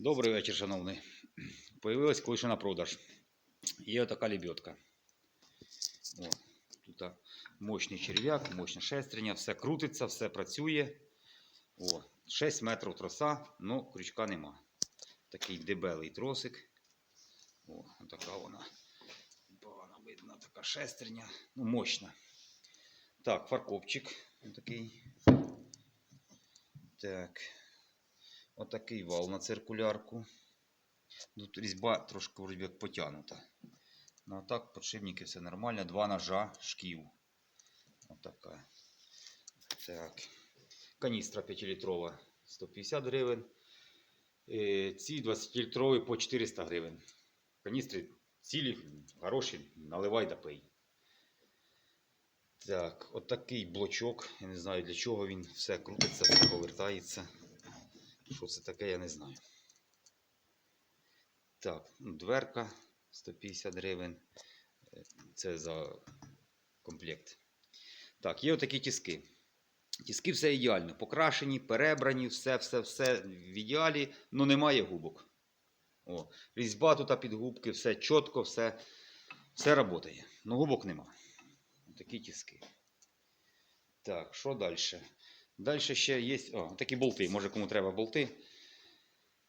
Добрий вечір, шановний. Появилась кое-що на продаж. Є така лебедка. Тут мощний черв'як, мощне шестерня, все крутиться, все працює. О, 6 метрів троса, але крючка нема. Такий дебелий тросик. О, така вона. Погано видно, така шестерня. Ну, мощна. Так, фаркопчик. Такий. Так. Отакий вал на циркулярку. Тут різьба трошки вроді як потягнута. Ну так, подшипники все нормально. Два ножа, шків. Отака. Так. Каністра 5-літрова 150 гривень. Е, Ці 20-літрові по 400 гривень. Каністри цілі, хороші, наливай да пий. Так, отакий блочок. Я не знаю для чого він все крутиться, все повертається. Що це таке, я не знаю. Так, ну, дверка 150 гривень. Це за комплект. Так, є отакі тіски. Тіски все ідеально. Покрашені, перебрані, все, все, все в ідеалі, але немає губок. О, різьба тут під губки, все чітко, все, все працює. Ну губок нема. Такі тіски. Так, що далі? Далі ще є о, такі болти. Може кому треба болти.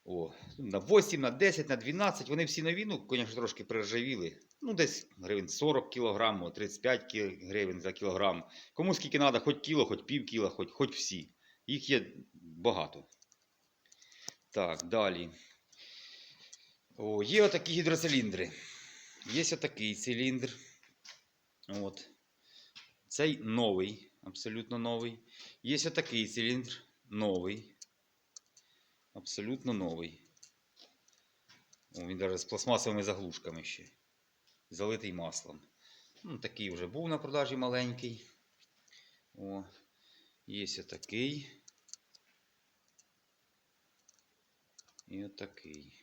О, на 8, на 10, на 12. Вони всі нові, ну, звісно, трошки приржавіли. Ну, десь гривень 40 кг, 35 гривень за кілограм. Кому скільки треба, хоч кіло, хоч пів кіла, хоч, хоч всі. Їх є багато. Так, далі. О, є отакі гідроциліндри. Є отакий циліндр. От. Цей новий, абсолютно новий. Є отакий циліндр, новий. Абсолютно новий. О, він навіть з пластмасовими заглушками ще. Залитий маслом. Ну, такий вже був на продажі маленький. О, є отакий. І отакий.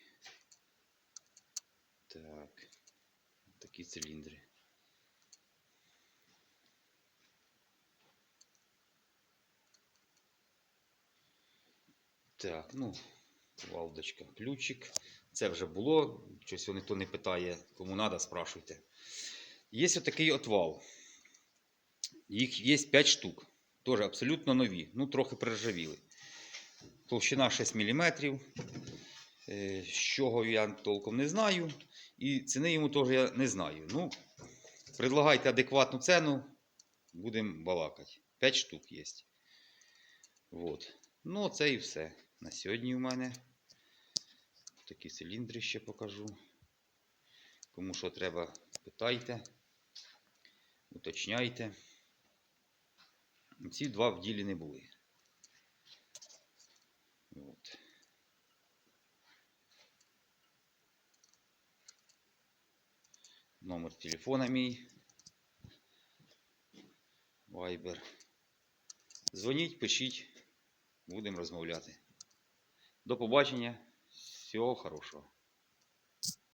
Так. Такі циліндри. Так, ну, валдочка, ключик. Це вже було. Щось ніхто не питає, кому треба, спрашуйте. Є отакий отвал. Їх є 5 штук. Теж абсолютно нові. Ну, трохи приржавіли. Толщина 6 мм. З чого я толком не знаю. І ціни йому теж я не знаю. Ну, предлагайте адекватну ціну, будемо балакати. 5 штук є. Вот. Ну, це і все. На сьогодні у мене такі циліндри ще покажу. Кому що треба, питайте, уточняйте. Ці два в ділі не були. От. Номер телефона мій. Viber. Дзвоніть, пишіть, будемо розмовляти. До побачення. Всього хорошого.